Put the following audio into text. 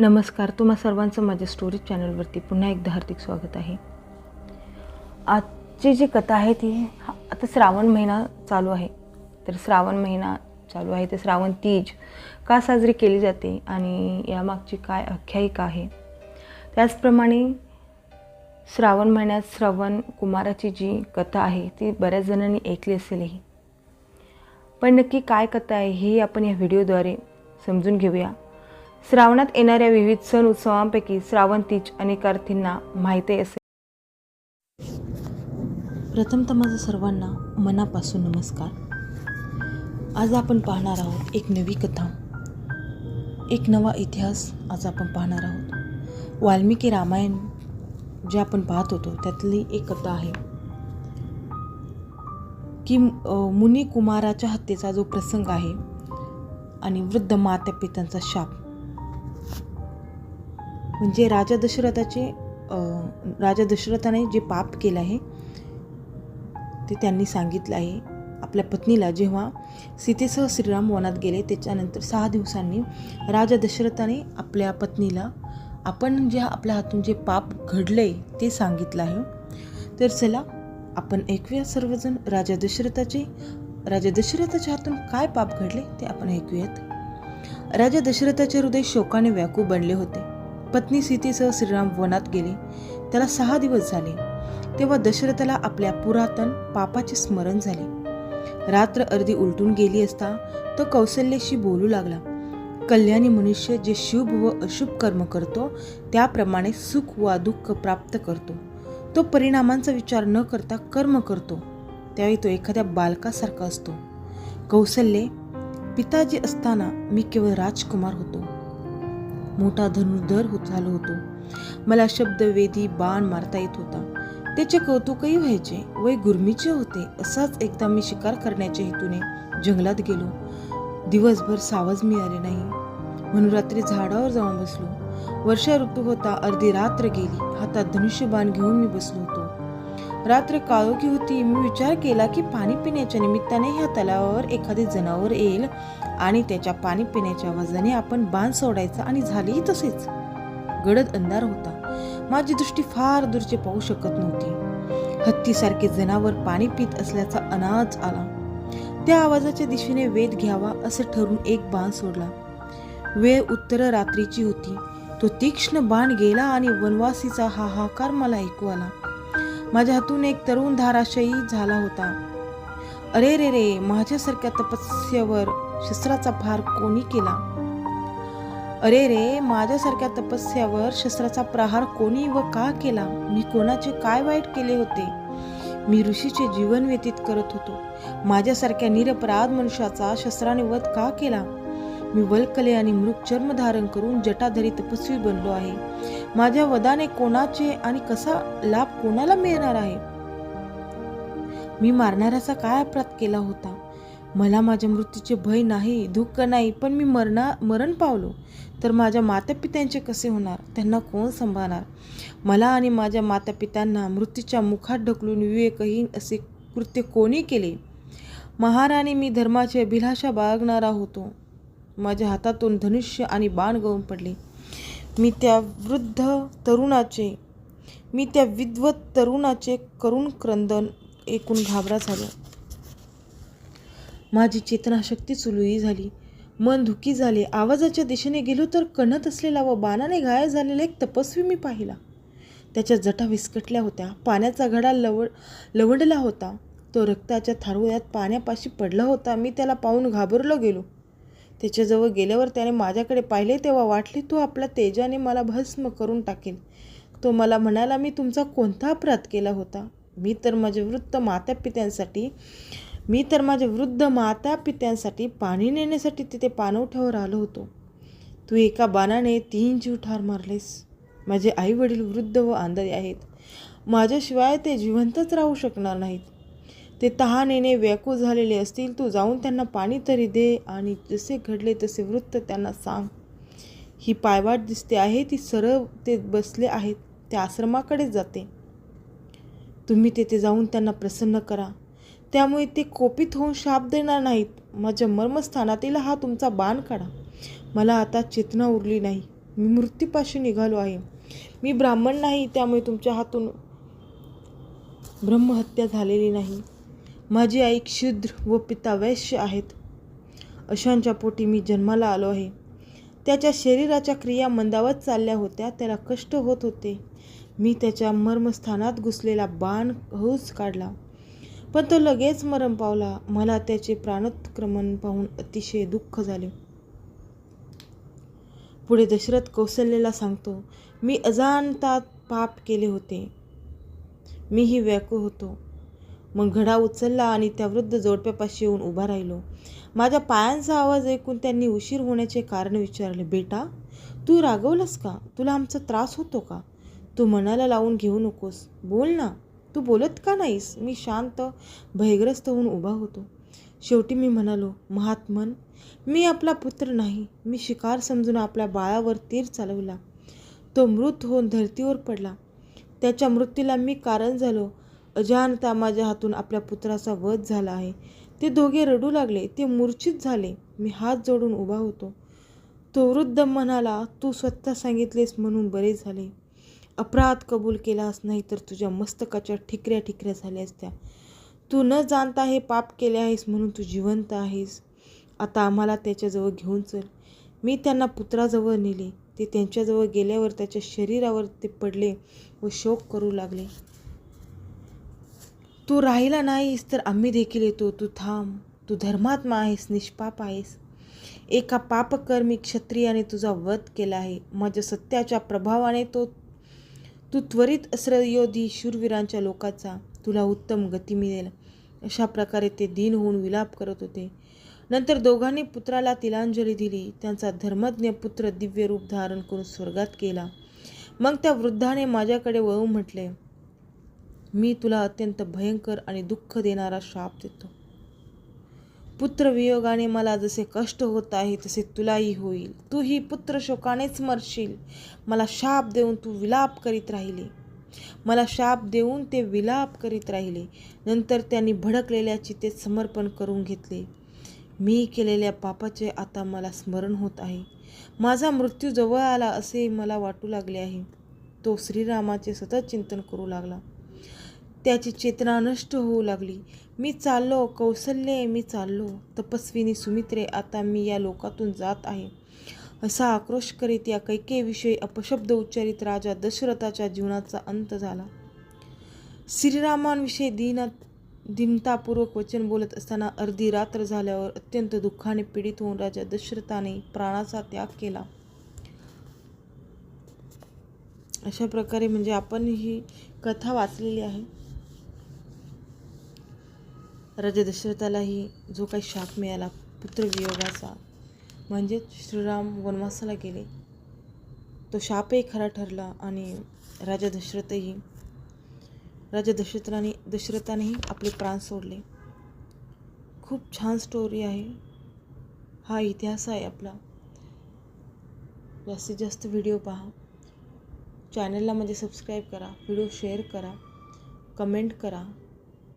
नमस्कार तुम्हा सर्वांचं माझ्या स्टोरी चॅनलवरती पुन्हा एकदा हार्दिक स्वागत आहे. आजची जी कथा आहे ती हा- आता श्रावण महिना चालू आहे. तर श्रावण महिना चालू आहे तर श्रावण तीज का साजरी केली जाते आणि यामागची काय आख्यायिका आहे? त्याचप्रमाणे श्रावण महिन्यात श्रवण कुमाराची जी कथा आहे ती बऱ्याच जणांनी ऐकली असेलही. पण नक्की काय कथा आहे हे आपण या व्हिडिओद्वारे समजून घेऊया. श्रावणात येणाऱ्या विविध सण उत्सवांपैकी श्रावण तीज अनेकार्थींना माहिती असेल. प्रथमतः माझं सर्वांना मनापासून नमस्कार. आज आपण पाहणार आहोत एक नवी कथा. एक नवा इतिहास आज आपण पाहणार आहोत. वाल्मिकी रामायण जे आपण पाहत होतो त्यातली एक कथा आहे. की मुनी कुमाराच्या हत्येचा जो प्रसंग आहे आणि वृद्ध माता पित्यांचा शाप. म्हणजे राजा दशरथाचे राजा दशरथाने जे पाप केलं आहे ते त्यांनी सांगितलं आहे. आपल्या पत्नीला जेव्हा सीतेसह श्रीराम वनात गेले त्याच्यानंतर सहा दिवसांनी राजा दशरथाने आपल्या पत्नीला आपण जे आपल्या हातून जे पाप घडले ते सांगितलं आहे. तर चला आपण ऐकूया सर्वजण राजा दशरथाचे राजा दशरथाच्या हातून काय पाप घडले ते आपण ऐकूयात. राजा दशरथाचे हृदय शोकाने व्याकू बनले होते. पत्नी सीतेसह श्रीराम वनात गेले. त्याला सहा दिवस झाले. तेव्हा दशरथाला आपल्या पुरातन पापाचे स्मरण झाले. रात्र अर्धी उलटून गेली असता तो कौशल्याशी बोलू लागला. कल्याणी मनुष्य जे शुभ व अशुभ कर्म करतो त्याप्रमाणे सुख वा दुःख प्राप्त करतो. तो परिणामांचा विचार न करता कर्म करतो. त्यावेळी तो एखाद्या बालकासारखा असतो. कौशल्ये पिताजी असताना मी केवळ राजकुमार होतो. मोठा धनुर्धर होत झालो होतो. मला शब्दवेधी बाण मारता येत होता. त्याचे कौतुकही व्हायचे. वय गुरमीचे होते असाच एकदा मी शिकार करण्याच्या हेतूने जंगलात गेलो. दिवसभर सावज मिळाले नाही. म्हणून रात्री झाडावर जाऊन बसलो. वर्षा ऋतू होता अर्धी रात्र गेली. हातात धनुष्यबाण घेऊन मी बसलो होतो. रात्र काळोखी होती मी विचार केला की पाणी पिण्याच्या निमित्ताने ह्या तलावावर एखादे जनावर येईल आणि त्याच्या पाणी पिण्याच्या आवाजाने आपण बाण सोडायचा आणि झालेही तसेच. गडद अंधार होता. माझी दृष्टी फार दूरचे पाहू शकत नव्हती. हत्तीसारखे जनावर पाणी पित असल्याचा अनाज आला. त्या आवाजाच्या दिशेने वेध घ्यावा असं ठरून एक बाण सोडला. वेळ उत्तर रात्रीची होती. तो तीक्ष्ण बाण गेला आणि वनवासीचा हाहाकार मला ऐकू आला. माझ्या हातून एक तरुण धाराशयी झाला होता. अरे रे रे माझ्यासारख्या तपस्यावर शस्त्राचा फार कोणी केला? अरे रे माझ्यासारख्या तपस्यावर शस्त्राचा प्रहार कोणी व का केला? मी कोणाचे काय वाईट केले होते? मी ऋषीचे जीवन व्यतीत करत होतो. माझ्यासारख्या निरपराध मनुष्याचा शस्त्राने वध का केला? मी वल्कले आणि मृग चर्म धारण करून जटाधरी तपस्वी बनलो आहे. माझ्या वदाने कोणाचे आणि कसा लाभ कोणाला मिळणार आहे? मी मारणाऱ्याचा काय अपराध केला होता? मला माझ्या मृत्यूचे भय नाही दुःख नाही पण मी मरणा मरण पावलो. तर माझ्या मातापित्यांचे कसे होणार? त्यांना कोण सांभाळणार? मला आणि माझ्या मातापित्यांना मृत्यूच्या मुखात ढकलून विवेकहीन असे कृत्य कोणी केले? महाराणी मी धर्माची अभिलाषा बाळगणारा होतो. माझ्या हातातून धनुष्य आणि बाण गळून पडले. मी त्या वृद्ध तरुणाचे मी त्या विद्वत तरुणाचे करुण क्रंदन ऐकून घाबरा झालो. माझी चेतनाशक्ती चुलुई झाली. मन धुकी झाले. आवाजाच्या दिशेने गेलो तर कणत असलेला व बाणाने घायल झालेला एक तपस्वी मी पाहिला. त्याच्या जटा विस्कटल्या होत्या. पाण्याचा घडा लवड लवडला होता. तो रक्ताच्या थारोळ्यात पाण्यापाशी पडला होता. मी त्याला पाहून घाबरलो गेलो. त्याच्याजवळ गेल्यावर त्याने माझ्याकडे पाहिले तेव्हा वाटले तो आपल्या तेजाने मला भस्म करून टाकेल तो मला म्हणाला मी तुमचा कोणता अपराध केला होता? मी तर माझ्या वृद्ध मातापित्यांसाठी मी तर माझ्या वृद्ध मातापित्यांसाठी पाणी नेण्यासाठी तिथे पाणवठ्यावर आलो होतो. तू एका बाणाने तीन जीव ठार मारलेस. माझे आई वडील वृद्ध व आंधळे आहेत. माझ्याशिवाय ते जिवंतच राहू शकणार नाहीत. ते तहानेने व्याकुळ झालेले असतील तू जाऊन त्यांना पाणी तरी दे आणि जसे घडले तसे वृत्त त्यांना सांग. ही पायवाट दिसते आहे ती सरळ ते बसले आहेत त्या आश्रमाकडेच जाते. तुम्ही तेथे जाऊन त्यांना प्रसन्न करा. त्यामुळे ते कोपित होऊन शाप देणार नाहीत. माझ्या मर्मस्थानातील हा तुमचा बाण काढा. मला आता चेतना उरली नाही. मी मृत्यूपाशी निघालो आहे. मी ब्राह्मण नाही त्यामुळे तुमच्या हातून ब्रह्महत्या झालेली नाही. माझी आई क्षुद्र व पिता वैश्य आहेत. अशांच्या पोटी मी जन्माला आलो आहे. त्याच्या शरीराच्या क्रिया मंदावत चालल्या होत्या. त्याला कष्ट होत होते. मी त्याच्या मर्मस्थानात घुसलेला बाण हौस काढला. पण तो लगेच मरण पावला. मला त्याचे प्राणोत्क्रमण पाहून अतिशय दुःख झाले. पुढे दशरथ कौशल्यला सांगतो मी अजाणतात पाप केले होते. मीही व्याकुळ होतो. मग घडा उचलला आणि त्या वृद्ध जोडप्यापाशी येऊन उभा राहिलो. माझ्या पायांचा आवाज ऐकून त्यांनी उशीर होण्याचे कारण विचारले बेटा तू रागवलास का? तुला आमचा त्रास होतो का? तू मनाला लावून घेऊ नकोस. बोल ना. तू बोलत का नाहीस? मी शांत भयग्रस्त होऊन उभा होतो. शेवटी मी म्हणालो महात्मन मी आपला पुत्र नाही. मी शिकार समजून आपल्या बाळावर तीर चालवला. तो मृत होऊन धरतीवर पडला. त्याच्या मृत्यूला मी कारण झालो. अजाणता माझ्या हातून आपल्या पुत्राचा वध झाला आहे. ते दोघे रडू लागले. ते मूर्छित झाले. मी हात जोडून उभा होतो. तो वृद्ध म्हणाला तू स्वतः सांगितलेस म्हणून बरे झाले. अपराध कबूल केलास नाही तर तुझ्या मस्तकाच्या ठिकऱ्या ठिकऱ्या झाल्या असत्या. तू न जाणता हे पाप केले आहेस म्हणून तू जिवंत आहेस. आता आम्हाला त्याच्याजवळ घेऊन चल. मी त्यांना पुत्राजवळ नेले. ते त्यांच्याजवळ गेल्यावर त्याच्या शरीरावर ते पडले व शोक करू लागले. तू राहिला नाहीस तर आम्ही देखील येतो. तू थांब. तू धर्मात्मा आहेस निष्पाप आहेस. एका पापकर्मी क्षत्रियाने तुझा वध केला आहे. माझ्या सत्याच्या प्रभावाने तो तू त्वरित अस्त्रयोधी शूरवीरांच्या लोकाचा तुला उत्तम गती मिळेल. अशा प्रकारे ते दिन होऊन विलाप करत होते. नंतर दोघांनी पुत्राला तिलांजली दिली. त्यांचा धर्मज्ञ पुत्र दिव्य रूप धारण करून स्वर्गात केला मग त्या वृद्धाने माझ्याकडे वळून म्हटले मी तुला अत्यंत भयंकर आणि दुःख देणारा शाप देतो. पुत्रवियोगाने मला जसे कष्ट होत आहे तसे तुलाही होईल. तूही पुत्र शोकानेच मरशील. मला शाप देऊन तू विलाप करीत राहिले. मला शाप देऊन ते विलाप करीत राहिले. नंतर त्यांनी भडकलेल्या चितेत समर्पण करून घेतले. मी केलेल्या पापाचे आता मला स्मरण होत आहे. माझा मृत्यू जवळ आला असे मला वाटू लागले आहे. तो श्रीरामाचे सतत चिंतन करू लागला. त्याची चेतना नष्ट होऊ लागली. मी चाललो कौशल्ये मी चाललो. तपस्विनी सुमित्रे आता मी या लोकातून जात आहे. असा आक्रोश करीत या कैकेविषयी अपशब्द उच्चारित राजा दशरथाच्या जीवनाचा अंत झाला. श्रीरामांविषयी दीना दिनतापूर्वक वचन बोलत असताना अर्धी रात्र झाल्यावर अत्यंत दुःखाने पीडित होऊन राजा दशरथाने प्राणाचा त्याग केला. अशा प्रकारे म्हणजे आपण ही कथा वाचलेली आहे. राजा दशरथालाही जो काही शाप मिळाला पुत्रवियोगाचा म्हणजेच श्रीराम वनवासाला गेले. तो शापही खरा ठरला आणि राजा दशरथही राजा दशरथाने दशरथानेही आपले प्राण सोडले. खूप छान स्टोरी आहे. हा इतिहास आहे आपला. जास्तीत जास्त व्हिडिओ पहा. चॅनलला म्हणजे सबस्क्राईब करा. व्हिडिओ शेअर करा. कमेंट करा.